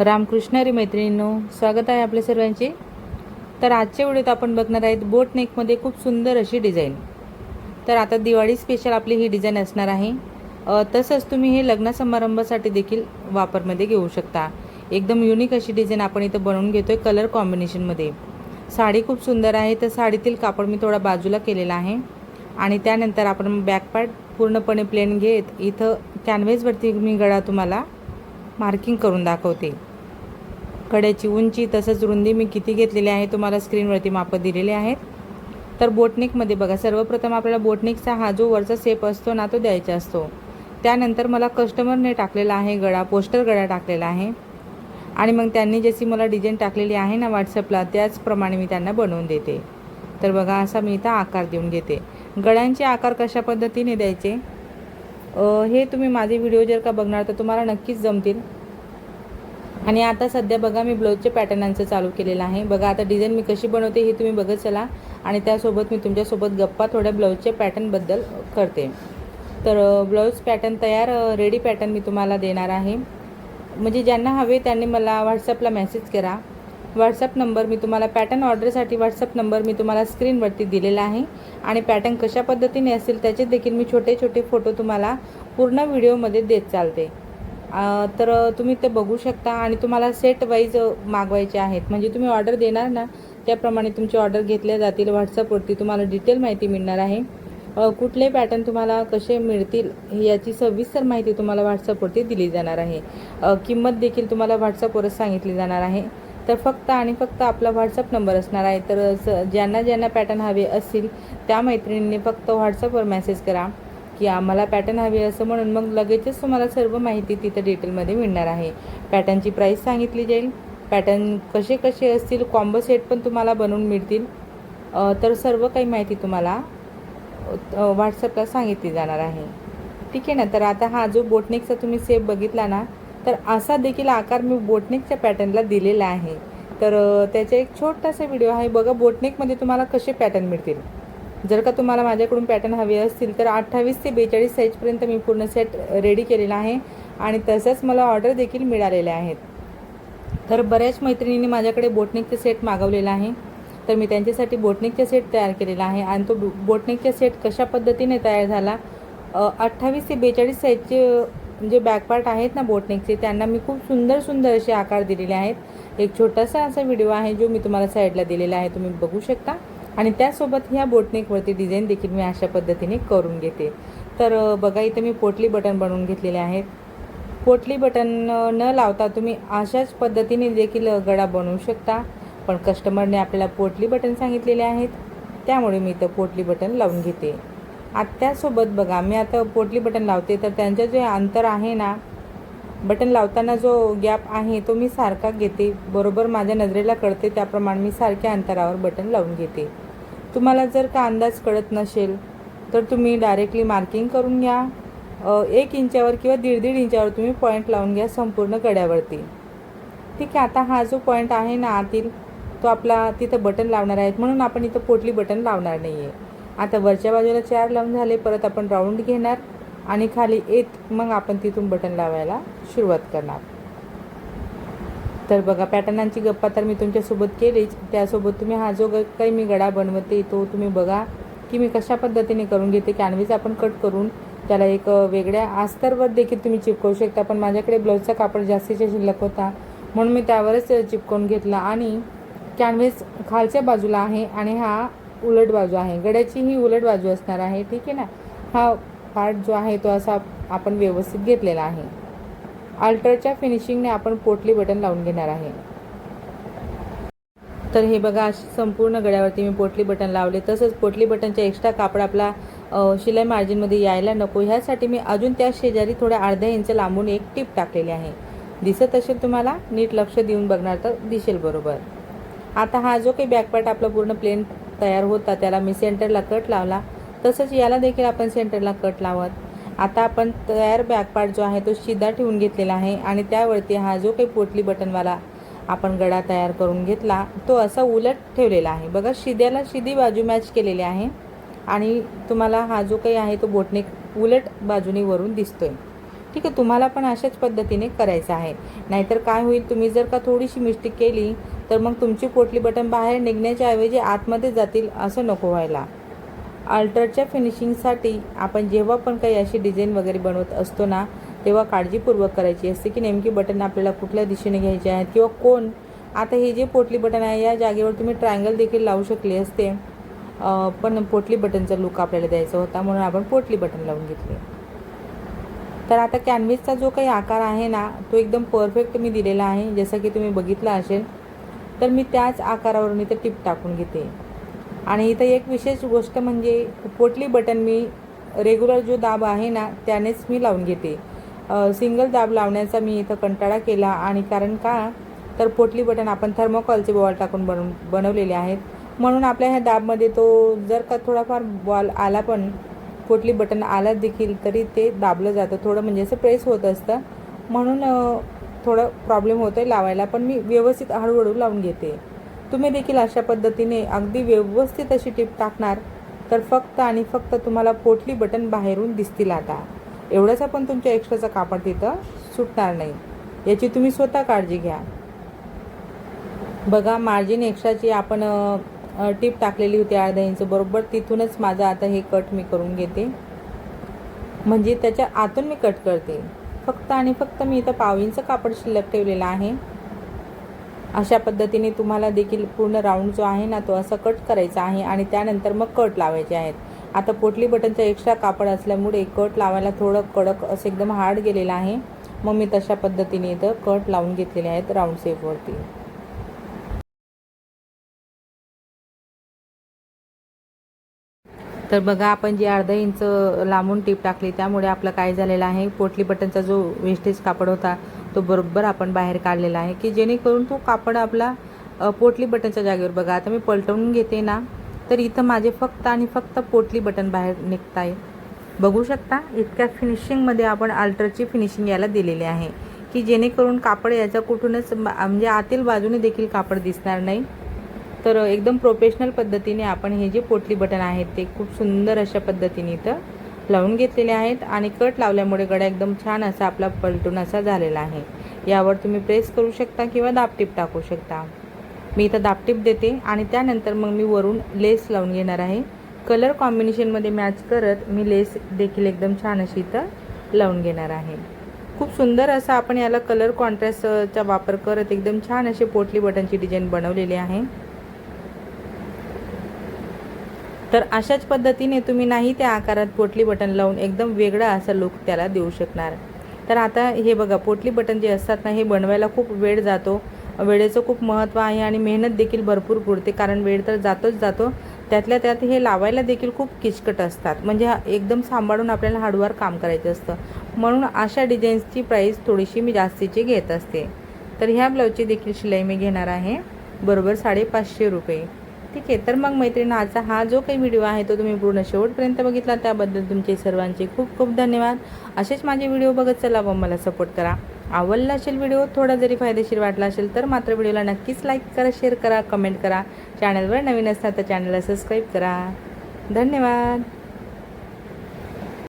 रामकृष्णारी मैत्रिणींनो स्वागत आहे आपल्या सर्वांचे. तर आजच्या व्हिडिओत आपण बघणार आहेत बोट नेकमध्ये खूप सुंदर अशी डिझाईन. तर आता दिवाळी स्पेशल आपली ही डिझाईन असणार आहे. तसंच तुम्ही हे लग्न समारंभासाठी देखील वापरमध्ये घेऊ शकता. एकदम युनिक अशी डिझाईन आपण इथं बनवून घेतो आहे कलर कॉम्बिनेशनमध्ये साडी खूप सुंदर आहे तर साडीतील कापड मी थोडा बाजूला केलेला आहे. आणि त्यानंतर आपण बॅकपार्ट पूर्णपणे प्लेन घेत इथं कॅनव्हेसवरती मी गळा तुम्हाला मार्किंग करून दाखवते. कड्याची उंची तसंच रुंदी मी किती घेतलेली आहे तुम्हाला स्क्रीनवरती मापं दिलेले आहेत तर बोटनेकमध्ये बघा सर्वप्रथम आपल्याला बोटनेकचा हा जो वरचा सेप असतो ना तो द्यायचा असतो. त्यानंतर मला कस्टमरने टाकलेला आहे गळा पोस्टर गळा टाकलेला आहे. आणि मग त्यांनी जशी मला डिझाईन टाकलेली आहे ना व्हॉट्सअपला त्याचप्रमाणे मी त्यांना बनवून देते. तर बघा असा मी इथं आकार देऊन घेते. गळ्यांचे आकार कशा पद्धतीने द्यायचे? हे तुम्ही माझे व्हिडिओ जर का बघणार तर तुम्हाला नक्कीच जमतील. आणि आता सध्या बघा मी ब्लाऊजचे पॅटर्नांचं चालू केलेलं आहे. बघा आता डिझाईन मी कशी बनवते हे तुम्ही बघत चला. आणि त्यासोबत मी तुमच्यासोबत गप्पा थोड्या ब्लाऊजच्या पॅटर्नबद्दल करते. तर ब्लाऊज पॅटर्न तयार रेडी पॅटर्न मी तुम्हाला देणार आहे. म्हणजे ज्यांना हवे त्यांनी मला व्हॉट्सअपला मेसेज करा. व्हॉट्सअप नंबर मी तुम्हाला पॅटर्न ऑर्डरसाठी व्हॉट्सअप नंबर मी तुम्हाला स्क्रीनवरती दिलेला आहे. आणि पॅटर्न कशा पद्धतीने असेल त्याचे देखील मी छोटे छोटे फोटो तुम्हाला पूर्ण व्हिडिओमध्ये देत चालते. तर तुम्ही ते बघू शकता आणि तुम्हाला सेट वाईज मागवायचे आहेत. म्हणजे तुम्ही ऑर्डर देणार ना त्याप्रमाणे तुमची ऑर्डर घेतल्या जातील व्हॉट्सअपवरती तुम्हाला डिटेल माहिती मिळणार आहे. कुठले पॅटर्न तुम्हाला कसे मिळतील याची सविस्तर माहिती तुम्हाला व्हॉट्सअपवरती दिली जाणार आहे. किंमत देखील तुम्हाला व्हॉट्सअपवरच सांगितली जाणार आहे. तर फक्त आणि फक्त आपला व्हॉट्सअप नंबर असणार आहे. तर स ज्यांना ज्यांना पॅटर्न हवे असतील त्या मैत्रिणींनी फक्त व्हॉट्सअपवर मेसेज करा. की आम्हाला पॅटर्न हवे असं म्हणून मग लगेचच तुम्हाला सर्व माहिती तिथं डिटेलमध्ये मिळणार आहे. पॅटर्नची प्राईस सांगितली जाईल. पॅटर्न कसे कसे असतील कॉम्बो सेट पण तुम्हाला बनवून मिळतील. तर सर्व काही माहिती तुम्हाला व्हॉट्सअपला सांगितली जाणार आहे. ठीक आहे ना? तर आता हा जो बोटनेकचा तुम्ही सेप बघितला ना तर असा देखील आकार मी बोटनेकच्या पॅटर्नला दिलेला आहे. तर त्याचा एक छोटासा व्हिडिओ आहे. बघा बोटनेकमध्ये तुम्हाला कसे पॅटर्न मिळतील? जर का तुम्हाला माझ्याकडून पॅटर्न हवे असतील तर अठ्ठावीस ते बेचाळीस साईजपर्यंत मी पूर्ण सेट रेडी केलेला आहे आणि तसंच मला ऑर्डर देखील मिळालेल्या आहेत. तर बऱ्याच मैत्रिणींनी माझ्याकडे बोटनिकचे सेट मागवलेला आहे. तर मी त्यांच्यासाठी बोटनिकचा सेट तयार केलेला आहे आणि तो बोटनिकचा सेट कशा पद्धतीने तयार झाला? अठ्ठावीस ते बेचाळीस साईजचे जे बॅक पार्ट आहेत ना बोटनिकचे त्यांना मी खूप सुंदर सुंदर असे आकार दिलेले आहेत. एक छोटासा असा व्हिडिओ आहे जो मी तुम्हाला साईडला दिलेला आहे. तुम्ही बघू शकता. आणि त्यासोबत ह्या बोटनेकवरती डिझाईन देखील मी अशा पद्धतीने करून घेते. तर बघा इथे मी पोटली बटन बनवून घेतलेले आहेत. पोटली बटन न लावता तुम्ही अशाच पद्धतीने देखील गळा बनवू शकता. पण कस्टमरने आपल्याला पोटली बटन सांगितलेले आहेत. त्यामुळे मी इथं पोटली बटन लावून घेते. आता त्यासोबत बघा मी आता पोटली बटन लावते. तर त्यांचं जे अंतर आहे ना बटन लावताना जो गॅप आहे तो मी सारखा घेते. बरोबर माझ्या नजरेला कळते. त्याप्रमाणे मी सारख्या अंतरावर बटन लावून घेते. तुम्हाला जर का अंदाज कळत नसेल तर तुम्ही डायरेक्टली मार्किंग करून घ्या. एक इंचावर किंवा दीड दीड इंचावर तुम्ही पॉईंट लावून घ्या संपूर्ण गड्यावरती. ठीक आहे आता हा जो पॉईंट आहे ना आतील तो आपला तिथं बटन लावणार आहेत. म्हणून आपण इथं पोटली बटन लावणार नाही आहे आता वरच्या बाजूला चार लावून झाले परत आपण राऊंड घेणार आणि खाली येत मग आपण तिथून बटन लावायला सुरुवात करणार. तर बघा पॅटर्नांची गप्पा तर मी तुमच्यासोबत केलीच. त्यासोबत तुम्ही हा जो ग- काही मी गडा बनवते तो तुम्ही बघा की मी कशा पद्धतीने करून घेते. कॅनव्हीस आपण कट करून त्याला एक वेगळ्या अस्तरवर देखील तुम्ही चिपकवू शकता. पण माझ्याकडे ब्लाऊजचा कापड जास्तीचा शिल्लक होता. म्हणून मी त्यावरच चिपकवून घेतला. आणि कॅनव्हेस खालच्या बाजूला आहे आणि हा उलट बाजू आहे. गड्याची ही उलट बाजू असणार आहे. ठीक आहे ना? हा पार्ट जो आहे तो असा आपण व्यवस्थित घेतलेला आहे. अल्टरच्या फिनिशिंगने आपण पोटली बटन लावून घेणार आहे. तर हे बघा अशी संपूर्ण गळ्यावरती मी पोटली बटन लावले. तसंच पोटली बटनचा एक्स्ट्रा कापड आपला शिलाई मार्जिनमध्ये यायला नको. ह्यासाठी मी अजून त्या शेजारी थोड्या अर्ध्या इंच लांबून एक टीप टाकलेली आहे. दिसत असेल तुम्हाला नीट लक्ष देऊन बघणार तर दिसेल बरोबर. आता हा जो काही बॅकपार्ट आपला पूर्ण प्लेन तयार होता त्याला मी सेंटरला कट लावला. तसंच याला देखील आपण सेंटरला कट लावत. आता आपण तयार बॅकपार्ट जो आहे तो शिदा ठेवून घेतलेला आहे आणि त्यावरती हा जो काही पोटली बटनवाला आपण गडा तयार करून घेतला तो असा उलट ठेवलेला आहे. बघा शिद्याला शिदी बाजू मॅच केलेली आहे आणि तुम्हाला हा जो काही आहे तो बोटने उलट बाजूने वरून दिसतोय. ठीक आहे तुम्हाला पण अशाच पद्धतीने करायचं आहे. नाहीतर काय होईल तुम्ही जर का थोडीशी मिस्टेक केली तर मग तुमची पोटली बटन बाहेर निघण्याच्या ऐवजी आतमध्ये जातील असं नको व्हायला. अल्टरच्या फिनिशिंगसाठी आपण जेव्हा पण काही अशी डिझाईन वगैरे बनवत असतो ना तेव्हा काळजीपूर्वक करायची असते की नेमकी बटन आपल्याला कुठल्या दिशेने घ्यायचे आहेत किंवा कोण. आता हे जे पोटली बटन आहे या जागेवर तुम्ही ट्रायंगल देखील लावू शकले असते. पण पोटली बटनचा लुक आपल्याला द्यायचा होता म्हणून आपण पोटली बटन लावून घेतले. तर आता कॅनव्हिसचा जो काही आकार आहे ना तो एकदम परफेक्ट मी दिलेला आहे. जसं की तुम्ही बघितलं असेल तर मी त्याच आकारावरून इथं टिप टाकून घेते. आणि इथं एक विशेष गोष्ट म्हणजे पोटली बटन मी रेग्युलर जो दाब आहे ना त्यानेच मी लावून घेते. सिंगल दाब लावण्याचा मी इथं कंटाळा केला आणि कारण का तर पोटली बटन आपण थर्मोकॉलचे बॉल टाकून बनव बनवलेले आहेत. म्हणून आपल्या ह्या दाबमध्ये तो जर का थोडाफार बॉल आला पण पोटली बटन आला देखील तरी ते दाबलं जातं. थोडं म्हणजे असं प्रेस होत असतं. म्हणून थोडं प्रॉब्लेम होतो आहे लावायला पण मी व्यवस्थित हळूहळू लावून घेते. तुम्ही देखील अशा पद्धतीने अगदी व्यवस्थित अशी टीप टाकणार तर फक्त आणि फक्त तुम्हाला पोटली बटन बाहेरून दिसतील आता. एवढंच पण तुमच्या एक्स्ट्राचं कापड तिथं सुटणार नाही. याची तुम्ही स्वतः काळजी घ्या. बघा मार्जिन एक्स्ट्राची आपण टीप टाकलेली होती अर्धा इंच बरोबर तिथूनच माझं आता हे कट मी करून घेते. म्हणजे त्याच्या आतून मी कट करते. फक्त आणि फक्त मी इथं पाव इंच कापड शिल्लक ठेवलेलं आहे. अशा पद्धतीने तुम्हाला देखील पूर्ण राऊंड जो आहे ना तो असा कट करायचा आहे आणि त्यानंतर मग कट लावायचे आहेत. आता पोटली बटनचा एक्स्ट्रा कापड असल्यामुळे कट लावायला थोडं कडक असं एकदम हार्ड गेलेलं आहे. मग मी तशा पद्धतीने इथं कट लावून घेतलेले आहेत राऊंड शेपवरती तर बघा आपण जी अर्धा इंच लांबून टीप टाकली त्यामुळे आपलं काय झालेलं आहे? पोटली बटनचा जो वेस्टेज कापड होता तो बरोबर आपण बाहेर काढलेला आहे की जेणेकरून तो कापड आपला पोटली बटनच्या जागेवर बघा आता मी पलटवून घेते ना तर इथं माझे फक्त आणि फक्त पोटली बटन बाहेर निघत आहे. बघू शकता इतक्या फिनिशिंगमध्ये आपण अल्टरची फिनिशिंग याला दिलेली आहे की जेणेकरून कापड याचा कुठूनच म्हणजे आतील बाजूने देखील कापड दिसणार नाही. तर एकदम प्रोफेशनल पद्धतीने आपण हे जे पोटली बटन आहेत ते खूप सुंदर अशा पद्धतीने इथं लावून घेतलेले आहेत आणि कट लावल्यामुळे गळा एकदम छान असा आपला पलटून असा झालेला आहे. यावर तुम्ही प्रेस करू शकता किंवा दाबटीप टाकू शकता. मी इथं दाबटीप देते आणि त्यानंतर मग मी वरून लेस लावून घेणार आहे. कलर कॉम्बिनेशनमध्ये मॅच करत मी लेस देखील एकदम छान अशी इथं लावून घेणार आहे. खूप सुंदर असा आपण याला कलर कॉन्ट्रास्टचा वापर करत एकदम छान अशी पोटली बटनची डिझाईन बनवलेली आहे. तर अशाच पद्धतीने तुम्ही नाही त्या आकारात पोटली बटन लावून एकदम वेगळा असा लुक त्याला देऊ शकणार. तर आता हे बघा पोटली बटन जे असतात ना हे बनवायला खूप वेळ जातो. वेळेचं खूप महत्त्व आहे आणि मेहनत देखील भरपूर पुरते कारण वेळ तर जातोच जातो. त्यातल्या त्यात हे लावायला देखील खूप किचकट असतात. म्हणजे एकदम सांभाळून आपल्याला हार्डवर काम करायचं असतं. म्हणून अशा डिझाईन्सची प्राईस थोडीशी मी जास्तीची घेत असते. तर ह्या ब्लाऊजची देखील शिलाई मी घेणार आहे. बरोबर साडेपाचशे रुपये. ठीक आहे तर मग मैत्रिणी आजचा हा जो काही व्हिडिओ आहे तो तुम्ही पूर्ण शेवटपर्यंत बघितला. त्याबद्दल तुमचे सर्वांचे खूप खूप धन्यवाद. असेच माझे व्हिडिओ बघत चला व मला सपोर्ट करा. आवडला असेल व्हिडिओ थोडा जरी फायदेशीर वाटला असेल तर मात्र व्हिडिओला नक्कीच लाईक करा शेअर करा कमेंट करा. चॅनलवर नवीन असतात तर चॅनलला सबस्क्राईब करा. धन्यवाद.